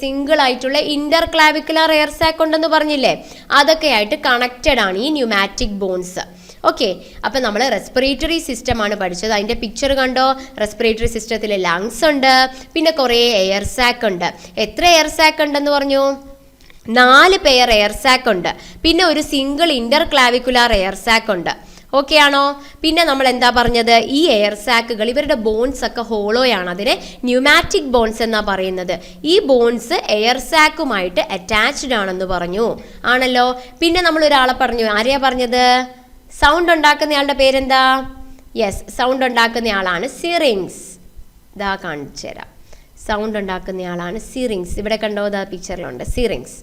Speaker 1: സിംഗിൾ ആയിട്ടുള്ള ഇന്റർ ക്ലാവിക്കുലർ എയർ സാക്ക് ഉണ്ടെന്ന് പറഞ്ഞില്ലേ? അതൊക്കെ ആയിട്ട് കണക്റ്റഡ് ആണ് ഈ ന്യൂമാറ്റിക് ബോൺസ് ഓക്കെ അപ്പം നമ്മൾ റെസ്പിറേറ്ററി സിസ്റ്റമാണ് പഠിച്ചത്. അതിന്റെ പിക്ചർ കണ്ടോ? റെസ്പിറേറ്ററി സിസ്റ്റത്തിൽ ലങ്സ് ഉണ്ട്. പിന്നെ കുറേ എയർ സാക്ക് ഉണ്ട്. എത്ര എയർ സാക്ക് ഉണ്ടെന്ന് പറഞ്ഞു? നാല് പെയർ എയർ സാക്ക് ഉണ്ട്. പിന്നെ ഒരു single Inter clavicular air sac ഉണ്ട്. ഓക്കെ ആണോ? പിന്നെ നമ്മൾ എന്താ പറഞ്ഞത്? ഈ എയർ സാക്കുകൾ ഇവരുടെ ബോൺസ് ഒക്കെ ഹോളോയാണ് അതിനെ ന്യൂമാറ്റിക് ബോൺസ് എന്നാ പറയുന്നത്. ഈ ബോൺസ് എയർ സാക്കുമായിട്ട് അറ്റാച്ച്ഡ് ആണെന്ന് പറഞ്ഞു. ആണല്ലോ? പിന്നെ നമ്മൾ ഒരാളെ പറഞ്ഞു. ആരെയാ പറഞ്ഞത്? സൗണ്ട് ഉണ്ടാക്കുന്നയാളുടെ പേരെന്താ? യെസ് സൗണ്ട് ഉണ്ടാക്കുന്നയാളാണ് സിറിങ്സ് ഇതാ കാണിച്ചു തരാം. സൗണ്ട് ഉണ്ടാക്കുന്നയാളാണ് സിറിങ്സ് ഇവിടെ കണ്ടോ? ദാ പിക്ചറിലുണ്ട് സിറിങ്സ്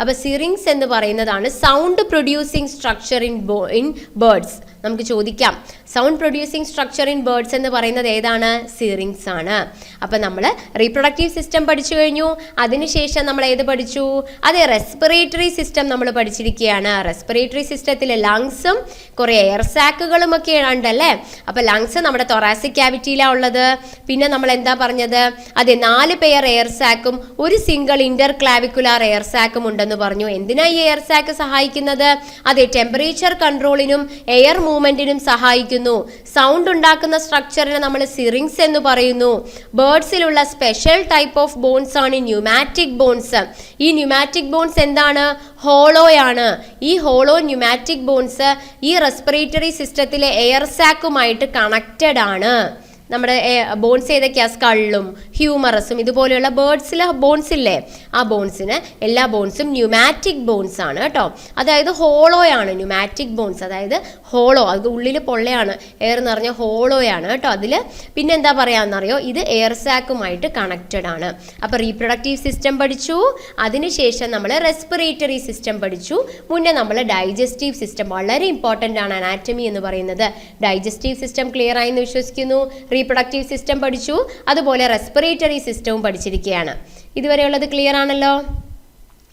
Speaker 1: അപ്പോൾ സിറിങ്സ് എന്ന് പറയുന്നതാണ് സൗണ്ട് പ്രൊഡ്യൂസിങ് സ്ട്രക്ചർ ഇൻ ബോ ഇൻ ബേർഡ്സ് നമുക്ക് ചോദിക്കാം. Sound producing structure in birds എന്ന് പറയുന്നത് ഏതാണ്? സിറിങ്സ് ആണ്. അപ്പം നമ്മൾ റീപ്രൊഡക്റ്റീവ് സിസ്റ്റം പഠിച്ചു കഴിഞ്ഞു. അതിനുശേഷം നമ്മൾ ഏത് പഠിച്ചു? അതെ റെസ്പിറേറ്ററി സിസ്റ്റം നമ്മൾ പഠിച്ചിരിക്കുകയാണ്. റെസ്പിറേറ്ററി സിസ്റ്റത്തിൽ ലങ്സും കുറേ എയർ സാക്കുകളും ഒക്കെ ഉണ്ടല്ലേ? അപ്പോൾ ലങ്സ് നമ്മുടെ തൊറാസിക് ക്യാവിറ്റിയിലാണ് ഉള്ളത്. പിന്നെ നമ്മൾ എന്താ പറഞ്ഞത്? അതെ നാല് പെയർ എയർ സാക്കും ഒരു സിംഗിൾ ഇന്റർ ക്ലാവിക്കുലാർ എയർ സാക്കും ഉണ്ടെന്ന് പറഞ്ഞു. എന്തിനാ ഈ എയർ സാക്ക് സഹായിക്കുന്നത്? അതെ ടെമ്പറേച്ചർ കൺട്രോളിനും എയർ മൂവ്മെന്റിനും സഹായിക്കുന്നു. സൗണ്ട് ഉണ്ടാക്കുന്ന സ്ട്രക്ചറിനെ നമ്മൾ സിറിങ്സ് എന്ന് പറയുന്നു. ബേർഡ്സിലുള്ള സ്പെഷ്യൽ ടൈപ്പ് ഓഫ് ബോൺസ് ആണ് ന്യൂമാറ്റിക് ബോൺസ് ഈ ന്യൂമാറ്റിക് ബോൺസ് എന്താണ്? ഹോളോയാണ് ഈ ഹോളോ ന്യൂമാറ്റിക് ബോൺസ് ഈ റെസ്പിറേറ്ററി സിസ്റ്റത്തിലെ എയർ സാക്കുമായിട്ട് കണക്റ്റഡ് ആണ്. നമ്മുടെ ബോൺസ് ഏതൊക്കെയാ? സ്കള്ളും ഹ്യൂമറസും ഇതുപോലെയുള്ള ബേർഡ്സിലെ ബോൺസ് ഇല്ലേ? ആ ബോൺസിന് എല്ലാ ബോൺസും ന്യൂമാറ്റിക് ബോൺസ് ആണ് കേട്ടോ. അതായത് ഹോളോയാണ് ന്യൂമാറ്റിക് ബോൺസ്. അതായത് ഹോളോ അത് ഉള്ളിൽ പൊള്ളയാണ് എയർ എന്ന് പറഞ്ഞാൽ ഹോളോയാണ് കേട്ടോ അതിൽ പിന്നെ എന്താ പറയാമെന്നറിയോ ഇത് എയർ സാക്കുമായിട്ട് കണക്റ്റഡ് ആണ്. അപ്പോൾ റീപ്രൊഡക്റ്റീവ് സിസ്റ്റം പഠിച്ചു അതിനുശേഷം നമ്മൾ റെസ്പിറേറ്ററി സിസ്റ്റം പഠിച്ചു. മുന്നേ നമ്മൾ ഡൈജസ്റ്റീവ് സിസ്റ്റം വളരെ ഇമ്പോർട്ടന്റ് ആണ് അനാറ്റമി എന്ന് പറയുന്നത്. ഡൈജസ്റ്റീവ് സിസ്റ്റം ക്ലിയർ ആയി എന്ന് വിശ്വസിക്കുന്നു. റീപ്രൊഡക്റ്റീവ് സിസ്റ്റം പഠിച്ചു. അതുപോലെ റെസ്പിറേറ്ററി സിസ്റ്റവും പഠിച്ചിരിക്കുകയാണ്. ഇതുവരെയുള്ളത് ക്ലിയർ ആണല്ലോ?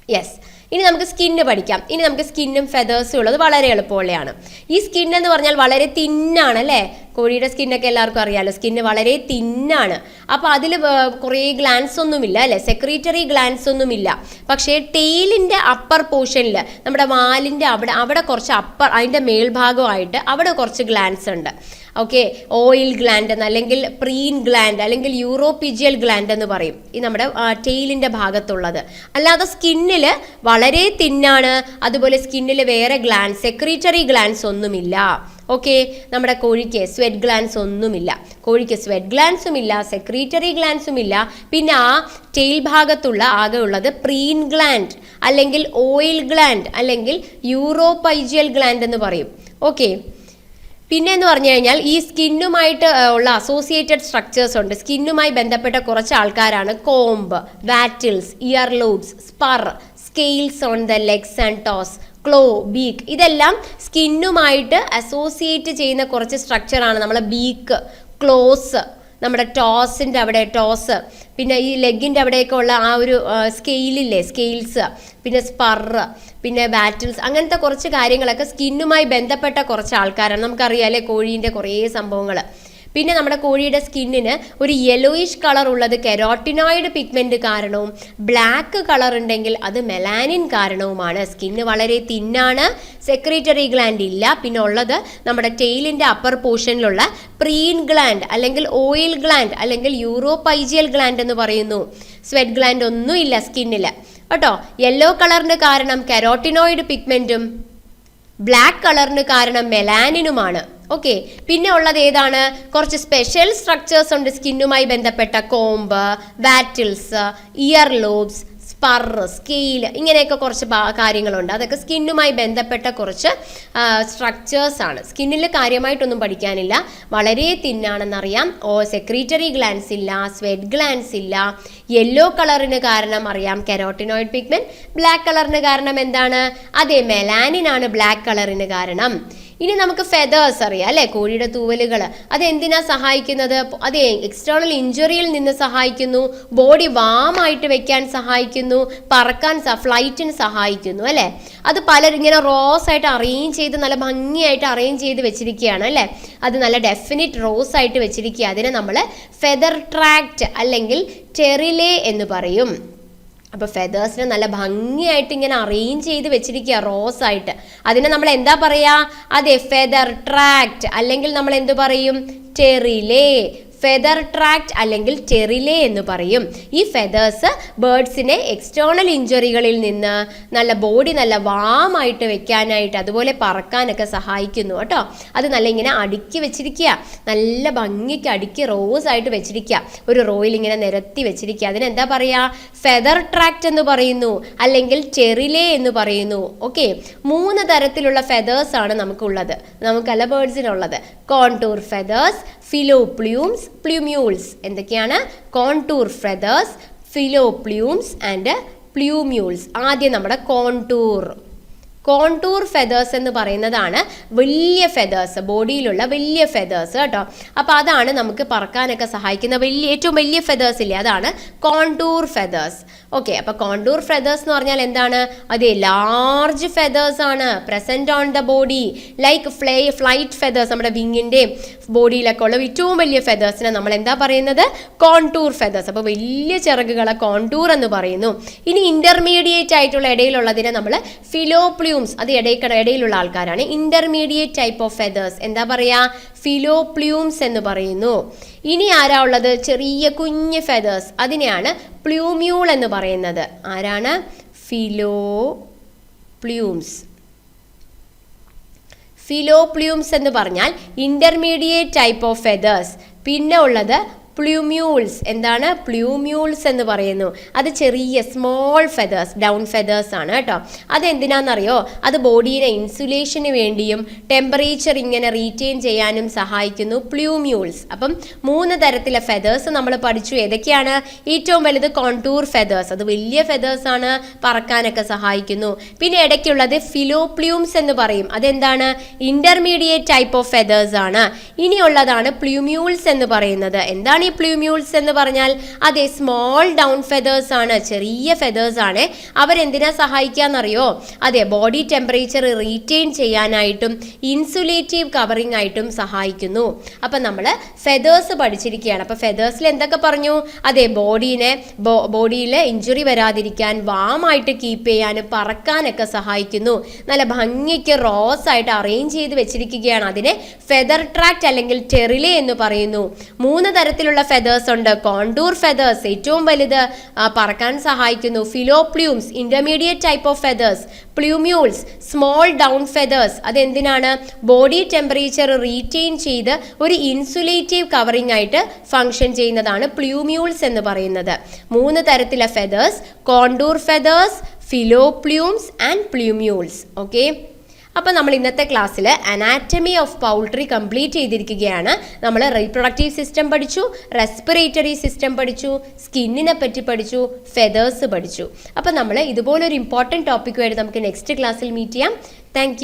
Speaker 1: യെസ് ഇനി നമുക്ക് സ്കിന്ന് പഠിക്കാം. ഇനി നമുക്ക് സ്കിന്നും ഫെതേഴ്സും ഉള്ളത് വളരെ എളുപ്പമുള്ളതാണ് ഈ സ്കിൻ എന്ന് പറഞ്ഞാൽ വളരെ തിന്നാണ് അല്ലേ കോഴിയുടെ സ്കിന്നൊക്കെ എല്ലാവർക്കും അറിയാമല്ലോ സ്കിന്ന് വളരെ തിന്നാണ് അപ്പോൾ അതിൽ കുറേ ഗ്ലാൻസ് ഒന്നുമില്ല അല്ലേ? സെക്രീറ്ററി ഗ്ലാൻസ് ഒന്നുമില്ല. പക്ഷേ ടെയിലിന്റെ അപ്പർ പോർഷനിൽ നമ്മുടെ വാലിന്റെ അവിടെ അവിടെ കുറച്ച് അപ്പർ അതിന്റെ മേൽഭാഗമായിട്ട് അവിടെ കുറച്ച് ഗ്ലാൻസ് ഉണ്ട്. ഓക്കെ ഓയിൽ ഗ്ലാൻഡ് എന്ന് അല്ലെങ്കിൽ പ്രീൻ ഗ്ലാൻഡ് അല്ലെങ്കിൽ യൂറോപിജിയൽ ഗ്ലാൻഡ് എന്ന് പറയും. ഈ നമ്മുടെ ടെയിലിന്റെ ഭാഗത്തുള്ളത്. അല്ലാതെ സ്കിന്നിൽ വളരെ തിന്നാണ് അതുപോലെ സ്കിന്നിൽ വേറെ ഗ്ലാൻസ് സെക്രീറ്ററി ഗ്ലാൻസ് ഒന്നുമില്ല. ഓക്കെ നമ്മുടെ കോഴിക്ക് സ്വെറ്റ് ഗ്ലാൻസ് ഒന്നുമില്ല. കോഴിക്ക് സ്വെറ്റ് ഗ്ലാൻസും ഇല്ല സെക്രീറ്ററി ഗ്ലാൻസും ഇല്ല പിന്നെ ആ ടെയിൽ ഭാഗത്തുള്ള ആകെ ഉള്ളത് പ്രീൻ ഗ്ലാൻഡ് അല്ലെങ്കിൽ ഓയിൽ ഗ്ലാൻഡ് അല്ലെങ്കിൽ യൂറോപൈജിയൽ ഗ്ലാൻഡ് എന്ന് പറയും. ഓക്കെ. പിന്നെ എന്ന് പറഞ്ഞു കഴിഞ്ഞാൽ ഈ സ്കിന്നുമായിട്ട് ഉള്ള അസോസിയേറ്റഡ് സ്ട്രക്ചേഴ്സ് ഉണ്ട്. സ്കിന്നുമായി ബന്ധപ്പെട്ട കുറച്ച് ആൾക്കാരാണ് comb wattles ear lobes spur scales on the legs and toes. Claw beak ഇതെല്ലാം സ്കിന്നുമായിട്ട് അസോസിയേറ്റ് ചെയ്യുന്ന കുറച്ച് സ്ട്രക്ചറാണ് നമ്മളെ ബീക്ക് ക്ലോസ് നമ്മുടെ ടോസിന്റെ അവിടെ ടോസ് പിന്നെ ഈ ലെഗിന്റെ അവിടെയൊക്കെ ഉള്ള ആ ഒരു സ്കെയിലില്ലേ സ്കെയിൽസ് പിന്നെ സ്പറ് പിന്നെ ബാറ്റിൽസ് അങ്ങനത്തെ കുറച്ച് കാര്യങ്ങളൊക്കെ സ്കിന്നുമായി ബന്ധപ്പെട്ട കുറച്ച് ആൾക്കാരാണ്. നമുക്കറിയാം അല്ലേ കോഴീന്റെ കുറേ സംഭവങ്ങൾ പിന്നെ നമ്മുടെ കോഴിയുടെ സ്കിന്നിന് ഒരു യെല്ലോയിഷ് കളർ ഉള്ളത് കെരോട്ടിനോയിഡ് പിഗ്മെന്റ് കാരണവും ബ്ലാക്ക് കളർ ഉണ്ടെങ്കിൽ അത് മെലാനിൻ കാരണവുമാണ്. സ്കിന്ന് വളരെ തിന്നാണ് സെക്രട്ടറി ഗ്ലാൻഡ് ഇല്ല. പിന്നെ ഉള്ളത് നമ്മുടെ ടെയിലിന്റെ അപ്പർ പോർഷനിലുള്ള പ്രീൻ ഗ്ലാൻഡ് അല്ലെങ്കിൽ ഓയിൽ ഗ്ലാൻഡ് അല്ലെങ്കിൽ യൂറോപൈജിയൽ ഗ്ലാൻഡ് എന്ന് പറയുന്നു. സ്വെറ്റ് ഗ്ലാൻഡ് ഒന്നും ഇല്ല സ്കിന്നിൽ കേട്ടോ? യെല്ലോ കളറിന് കാരണം കെരോട്ടിനോയിഡ് പിഗ്മെന്റും ബ്ലാക്ക് കളറിന് കാരണം മെലാനിനുമാണ് ഓക്കെ പിന്നെ ഉള്ളത് ഏതാണ്? കുറച്ച് സ്പെഷ്യൽ സ്ട്രക്ചേഴ്സ് ഉണ്ട് സ്കിന്നുമായി ബന്ധപ്പെട്ട comb wattles ear lobes spur scale ഇങ്ങനെയൊക്കെ കുറച്ച് കാര്യങ്ങളുണ്ട്. അതൊക്കെ സ്കിന്നുമായി ബന്ധപ്പെട്ട കുറച്ച് സ്ട്രക്ചേഴ്സ് ആണ്. സ്കിന്നിൽ കാര്യമായിട്ടൊന്നും പഠിക്കാനില്ല. വളരെ തിന്നാണെന്നറിയാം. ഓ സെക്രീറ്ററി ഗ്ലാൻസ് ഇല്ല സ്വെറ്റ് ഗ്ലാൻസ് ഇല്ല. യെല്ലോ കളറിന് കാരണം അറിയാം. കെരോട്ടിനോയിഡ് പിഗ്മെന്റ് ബ്ലാക്ക് കളറിന് കാരണം എന്താണ്? അതെ മെലാനിൻ ആണ് ബ്ലാക്ക് കളറിന് കാരണം. ഇനി നമുക്ക് ഫെതേഴ്സ് അറിയാം അല്ലെ? കോഴിയുടെ തൂവലുകൾ അത് എന്തിനാ സഹായിക്കുന്നത്? അത് എക്സ്റ്റേണൽ ഇഞ്ചുറിയിൽ നിന്ന് സഹായിക്കുന്നു ബോഡി വാമായിട്ട് വെക്കാൻ സഹായിക്കുന്നു പറക്കാൻ ഫ്ലൈറ്റിന് സഹായിക്കുന്നു അല്ലെ? അത് പലരും ഇങ്ങനെ റോസ് ആയിട്ട് അറേഞ്ച് ചെയ്ത് നല്ല ഭംഗിയായിട്ട് അറേഞ്ച് ചെയ്ത് വെച്ചിരിക്കുകയാണ് അല്ലെ? അത് നല്ല ഡെഫിനിറ്റ് റോസ് ആയിട്ട് വെച്ചിരിക്കുക. അതിനെ നമ്മൾ ഫെദർ ട്രാക്റ്റ് അല്ലെങ്കിൽ ടെറിലേ എന്ന് പറയും. അപ്പോൾ ഫെതേഴ്സിനെ നല്ല ഭംഗിയായിട്ട് ഇങ്ങനെ അറേഞ്ച് ചെയ്ത് വെച്ചിരിക്കുക റോസ് ആയിട്ട് അതിനെ നമ്മൾ എന്താ പറയാ? അതെ ഫെദർ ട്രാക്ട് അല്ലെങ്കിൽ നമ്മൾ എന്തു പറയും? ടെറിലേ ഫെദർ ട്രാക്ട് അല്ലെങ്കിൽ ടെറിലെ എന്ന് പറയും. ഈ ഫെദേഴ്സ് ബേർഡ്സിനെ എക്സ്റ്റേണൽ ഇഞ്ചുറികളിൽ നിന്ന് നല്ല ബോഡി നല്ല വാമായിട്ട് വെക്കാനായിട്ട് അതുപോലെ പറക്കാനൊക്കെ സഹായിക്കുന്നു കേട്ടോ. അത് നല്ല ഇങ്ങനെ അടുക്കി വെച്ചിരിക്കുക. നല്ല ഭംഗിക്ക് അടുക്കി റോസ് ആയിട്ട് വെച്ചിരിക്കുക. ഒരു റോയിൽ ഇങ്ങനെ നിരത്തി വെച്ചിരിക്കുക. അതിനെന്താ പറയുക ഫെദർ ട്രാക്ട് എന്ന് പറയുന്നു. അല്ലെങ്കിൽ ടെറിലെ എന്ന് പറയുന്നു. ഓക്കെ മൂന്ന് തരത്തിലുള്ള ഫെദേഴ്സ് ആണ് നമുക്കുള്ളത്. നമുക്കല്ല ബേർഡ്സിനുള്ളത് കോണ്ടൂർ ഫെതേഴ്സ് ഫിലോപ്ലിയൂംസ് പ്ലൂമ്യൂൾസ് എന്തൊക്കെയാണ്? Contour feathers filoplumes and plumules ആദ്യം നമ്മുടെ കോണ്ടൂർ കോണ്ടൂർ ഫെതേഴ്സ് എന്ന് പറയുന്നതാണ് വലിയ ഫെതേഴ്സ് ബോഡിയിലുള്ള വലിയ ഫെതേഴ്സ് കേട്ടോ. അപ്പോൾ അതാണ് നമുക്ക് പറക്കാനൊക്കെ സഹായിക്കുന്ന വലിയ ഏറ്റവും വലിയ ഫെതേഴ്സ് ഇല്ലേ? അതാണ് കോണ്ടൂർ ഫെതേഴ്സ് ഓക്കെ അപ്പോൾ കോണ്ടൂർ ഫെതേഴ്സ് എന്ന് പറഞ്ഞാൽ എന്താണ്? അതെ ലാർജ് ഫെതേഴ്സ് ആണ്. Present on the body like fly flight feathers നമ്മുടെ വിങ്ങിന്റെയും ബോഡിയിലൊക്കെ ഉള്ള ഏറ്റവും വലിയ ഫെതേഴ്സിനെ നമ്മൾ എന്താ പറയുന്നത്? കോണ്ടൂർ ഫെതേഴ്സ് അപ്പോൾ വലിയ ചിറകുകളെ കോണ്ടൂർ എന്ന് പറയുന്നു. ഇനി ഇന്റർമീഡിയറ്റ് ആയിട്ടുള്ള ഇടയിലുള്ളതിനെ നമ്മൾ ഫിലോപ്ലിയൂംസ് അത് ഇടയ്ക്കട ഇടയിലുള്ള ആൾക്കാരാണ്. ഇന്റർമീഡിയറ്റ് ടൈപ്പ് ഓഫ് ഫെതേഴ്സ് എന്താ പറയാ? ഫിലോപ്ലൂംസ് എന്ന് പറയുന്നു. ഇനി ആരാ ഉള്ളത്? ചെറിയ കുഞ്ഞ് ഫെതേഴ്സ് അതിനെയാണ് പ്ലൂമ്യൂൾ എന്ന് പറയുന്നത്. ആരാണ്? ഫിലോ പ്ലൂംസ് ഫിലോപ്ലൂംസ് എന്ന് പറഞ്ഞാൽ ഇന്റർമീഡിയറ്റ് ടൈപ്പ് ഓഫ് ഫെതേഴ്സ് പിന്നെ ഉള്ളത് പ്ലൂമ്യൂൾസ്. എന്താണ്? പ്ലൂമ്യൂൾസ് എന്ന് പറയുന്നു. അത് ചെറിയ സ്മോൾ ഫെതേഴ്സ് ഡൗൺ ഫെതേഴ്സ് ആണ് കേട്ടോ. അത് എന്തിനാണെന്നറിയോ അത് ബോഡിയുടെ ഇൻസുലേഷന് വേണ്ടിയും ടെമ്പറേച്ചർ ഇങ്ങനെ റീറ്റെയിൻ ചെയ്യാനും സഹായിക്കുന്നു പ്ലൂമ്യൂൾസ്. അപ്പം മൂന്ന് തരത്തിലെ ഫെതേഴ്സ് നമ്മൾ പഠിച്ചു. ഏതൊക്കെയാണ്? ഏറ്റവും വലുത് കോണ്ടൂർ ഫെതേഴ്സ് അത് വലിയ ഫെതേഴ്സ് ആണ്. പറക്കാനൊക്കെ സഹായിക്കുന്നു. പിന്നെ ഇടയ്ക്കുള്ളത് ഫിലോപ്ലൂംസ് എന്ന് പറയും. അതെന്താണ്? ഇന്റർമീഡിയറ്റ് ടൈപ്പ് ഓഫ് ഫെതേഴ്സ് ആണ്. ഇനിയുള്ളതാണ് പ്ലൂമ്യൂൾസ് എന്ന് പറയുന്നത്. എന്താണ് ഈ പ്ലൂമ്യൂൾസ് എന്ന് പറഞ്ഞാൽ അതെ സ്മോൾ ഡൗൺ ഫെതേഴ്സ് ആണ് ചെറിയ ഫെതേഴ്സ് ആണ്. അവരെന്തിനാ സഹായിക്കാന്നറിയോ? അതെ ബോഡി ടെമ്പറേച്ചർ റീറ്റെയിൻ ചെയ്യാനായിട്ടും ഇൻസുലേറ്റീവ് കവറിംഗ് ആയിട്ടും സഹായിക്കുന്നു. അപ്പം നമ്മൾ ഫെതേഴ്സ് പഠിച്ചിരിക്കുകയാണ്. അപ്പോൾ ഫെതേഴ്സിൽ എന്തൊക്കെ പറഞ്ഞു? അതെ ബോഡീനെ ബോഡിയിൽ ഇഞ്ചുറി വരാതിരിക്കാൻ വാമായിട്ട് കീപ്പ് ചെയ്യാനും പറക്കാനൊക്കെ സഹായിക്കുന്നു. നല്ല ഭംഗിക്ക് റോസ് ആയിട്ട് അറേഞ്ച് ചെയ്ത് വെച്ചിരിക്കുകയാണ്. അതിനെ ഫെദർ ട്രാക്ട് അല്ലെങ്കിൽ ടെറിലെ എന്ന് പറയുന്നു. മൂന്ന് തരത്തിലുള്ള ഫെതേഴ്സ് ഉണ്ട്. കോണ്ടൂർ ഫെതേഴ്സ് ഏറ്റവും വലുത് പറക്കാൻ സഹായിക്കുന്നു. Filoplumes intermediate type of feathers plumules small down feathers അതെന്തിനാണ്? ബോഡി ടെമ്പറേച്ചർ റീറ്റെയിൻ ചെയ്ത് ഒരു ഇൻസുലേറ്റീവ് കവറിംഗ് ആയിട്ട് ഫങ്ഷൻ ചെയ്യുന്നതാണ് പ്ലൂമ്യൂൾസ് എന്ന് പറയുന്നത്. മൂന്ന് തരത്തിലെ feathers contour feathers filoplumes and plumules okay അപ്പോൾ നമ്മൾ ഇന്നത്തെ ക്ലാസ്സിൽ അനാറ്റമി ഓഫ് പൗൾട്രി കംപ്ലീറ്റ് ചെയ്തിരിക്കുകയാണ്. നമ്മൾ റീപ്രൊഡക്റ്റീവ് സിസ്റ്റം പഠിച്ചു റെസ്പിറേറ്ററി സിസ്റ്റം പഠിച്ചു സ്കിന്നിനെ പറ്റി പഠിച്ചു ഫെതേഴ്സ് പഠിച്ചു. അപ്പോൾ നമ്മൾ ഇതുപോലൊരു ഇമ്പോർട്ടന്റ് ടോപ്പിക്കുമായിട്ട് നമുക്ക് നെക്സ്റ്റ് ക്ലാസ്സിൽ മീറ്റ് ചെയ്യാം. താങ്ക്